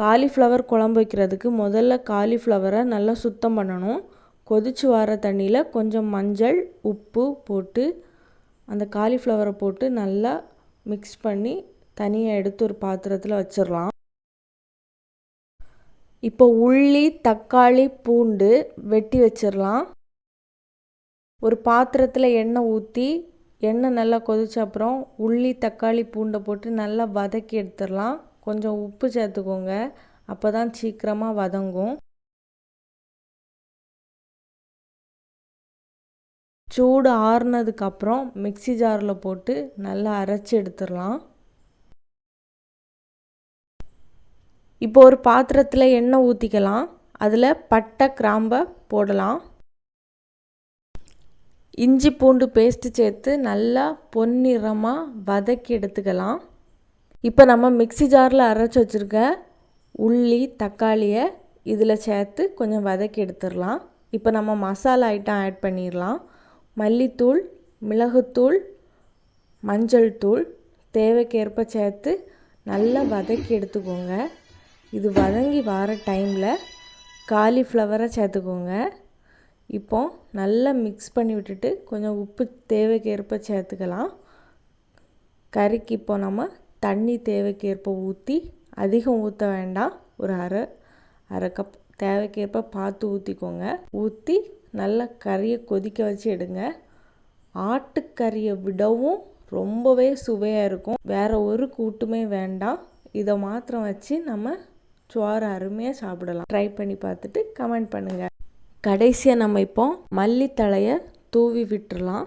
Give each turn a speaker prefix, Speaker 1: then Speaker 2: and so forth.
Speaker 1: Cauliflower குழம்பு வைக்கிறதுக்கு முதல்ல காலிஃப்ளவரை நல்லா சுத்தம் பண்ணணும். கொதிச்சு வர தண்ணியில் கொஞ்சம் மஞ்சள் உப்பு போட்டு அந்த காலிஃப்ளவரை போட்டு நல்லா மிக்ஸ் பண்ணி தனியாக எடுத்து ஒரு பாத்திரத்தில் வச்சிடலாம் இப்போ உள்ளி தக்காளி பூண்டு வெட்டி வச்சிடலாம் ஒரு பாத்திரத்தில் எண்ணெய் ஊற்றி எண்ணெய் நல்லா கொதிச்ச அப்புறம் உள்ளி தக்காளி பூண்டை போட்டு நல்லா வதக்கி எடுத்துடலாம் கொஞ்சம் உப்பு சேர்த்துக்கோங்க. அப்போ தான் சீக்கிரமாக வதங்கும். சூடு ஆறுனதுக்கப்புறம் மிக்சி ஜாரில் போட்டு நல்லா அரைச்சி எடுத்துடலாம். இப்போ ஒரு பாத்திரத்தில் எண்ணெய் ஊற்றிக்கலாம் அதில் பட்டை கிராம்பை போடலாம். இஞ்சி பூண்டு பேஸ்ட்டு சேர்த்து நல்லா பொன்னிறமாக வதக்கி எடுத்துக்கலாம். இப்போ நம்ம மிக்சி ஜாரில் அரைச்சி வச்சுருக்க உள்ளி தக்காளியை இதில் சேர்த்து கொஞ்சம் வதக்கி எடுத்துடலாம். இப்போ நம்ம மசாலா ஐட்டம் ஆட் பண்ணிடலாம். மல்லித்தூள் மிளகுத்தூள் மஞ்சள் தூள் தேவைக்கேற்ப சேர்த்து நல்லா வதக்கி எடுத்துக்கோங்க. இது வதங்கி வர டைமில் காலிஃப்ளவரை சேர்த்துக்கோங்க. இப்போ நல்லா மிக்ஸ் பண்ணி விட்டுட்டு கொஞ்சம் உப்பு தேவைக்கேற்ப சேர்த்துக்கலாம். கறிக்கு இப்போ நம்ம தண்ணி தேவைக்கேற்ப ஊற்றி அதிகம் ஊற்ற வேண்டாம் ஒரு அரை அரை கப் தேவைக்கேற்ப பார்த்து ஊற்றிக்கோங்க ஊற்றி நல்லா கறியை கொதிக்க வச்சு எடுங்க. ஆட்டுக்கறியை விடவும் ரொம்பவே சுவையாக இருக்கும். வேறு ஒரு கூட்டுமே வேண்டாம் இதை மாத்திரம் வச்சு நம்ம சோறு அருமையாக சாப்பிடலாம். ட்ரை பண்ணி பார்த்துட்டு கமெண்ட் பண்ணுங்கள் கடைசியாக நம்ம இப்போ மல்லித்தழையை தூவி விட்டுடலாம்